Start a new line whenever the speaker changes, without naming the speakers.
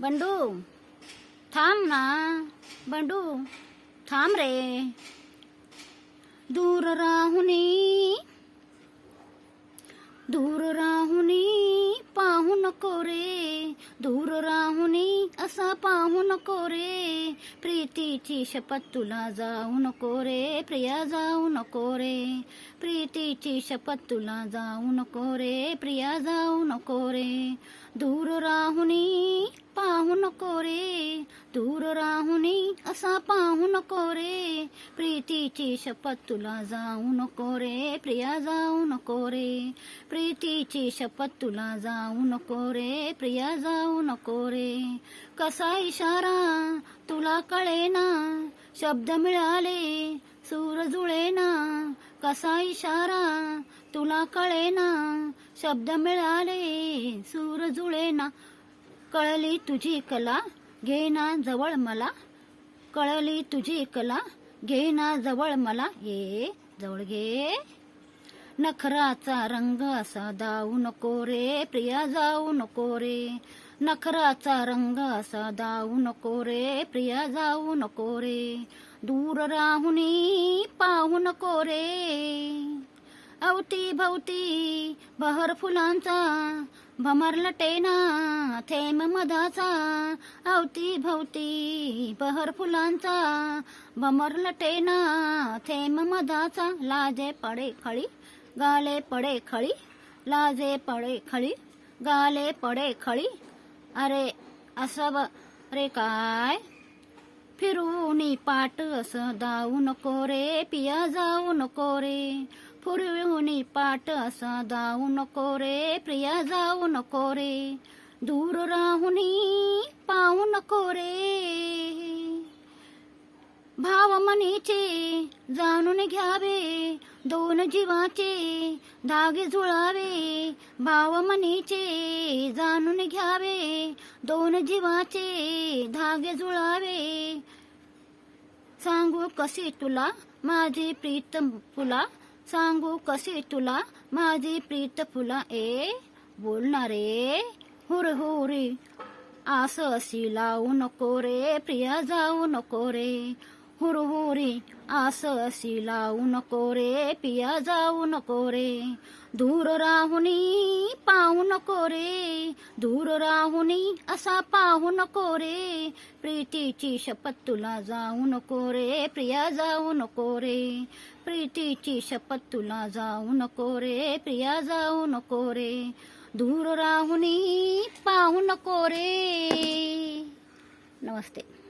बंडू थांब ना. बंडू थांब रे. दूर राहुनी दूर राहुनी पाहू नको रे. दूर राहुनी असा पाहू नको रे. प्रीतीची शपथ तुला जाऊ नको रे. प्रिया जाऊ नको रे. प्रीतीची शपथ तुला जाऊ नको रे. प्रिया जाऊ नको रे. दूर राहुनी पाहू नको रे. दूर राहुनी असा पाहू नको रे. प्रीतीची शपथ तुला जाऊ नको रे. प्रिया जाऊ नको रे. प्रीतीची शपथ तुला जाऊ नको रे. प्रिया जाऊ नको रे. कसा इशारा तुला कळेना. शब्द मिळाले सूर जुळेना. कसा इशारा तुला कळेना. शब्द मिळाले सूर जुळेना. कळली तुझी कला घेना जवळ मला. कळली तुझी कला घेना जवळ मला. ये जवळ घे. नखराचा रंग असा दाऊ नको रे प्रिया जाऊ नको रे. नखराचा रंग असा दाऊ नको रे प्रिया जाऊ नको रे. दूर राहुनी पाहू नको रे. अवती भवती बहर फुलांचा भमरलटेना थेंब मधाचा अवती भवती बहर फुलांचा. भमरलटेना थेंब मधाचा लाजे पडे खळी गाले पडे खळी लाजे पडे खळी गाले पडे खळी. अरे असं ब- रे काय? फिरूनी पाट असं दाऊ नको रे पिया जाऊ नको रे. फिरूनी पाट असा जाऊ नको रे प्रिया जाऊ नको रे. दूर राहुनी पाहू नको रे. भाव मनीचे जाणून घ्यावे दोन जीवाचे धागे जुळावे. भाव मनीचे जाणून घ्यावे दोन जीवाचे धागे जुळावे. सांगू कसे तुला माझे प्रीतम फुला सांगू कशी तुला? माझी प्रीत फुला ए बोलणारे हुर हुरी आस अशी लावू नको रे प्रिया जाऊ नको रे. हुरहुरी आस अशी लावू नको रे पिया जाऊ नको रे दूर राहुनी पाहू नको रे दूर राहुनी असा पाहू नको रे प्रीतीची शपथ तुला जाऊ नको रे प्रिया जाऊ नको रे प्रीतीची शपथ तुला जाऊ नको रे प्रिया जाऊ नको रे दूर राहुनी पाहू नको रे नमस्ते.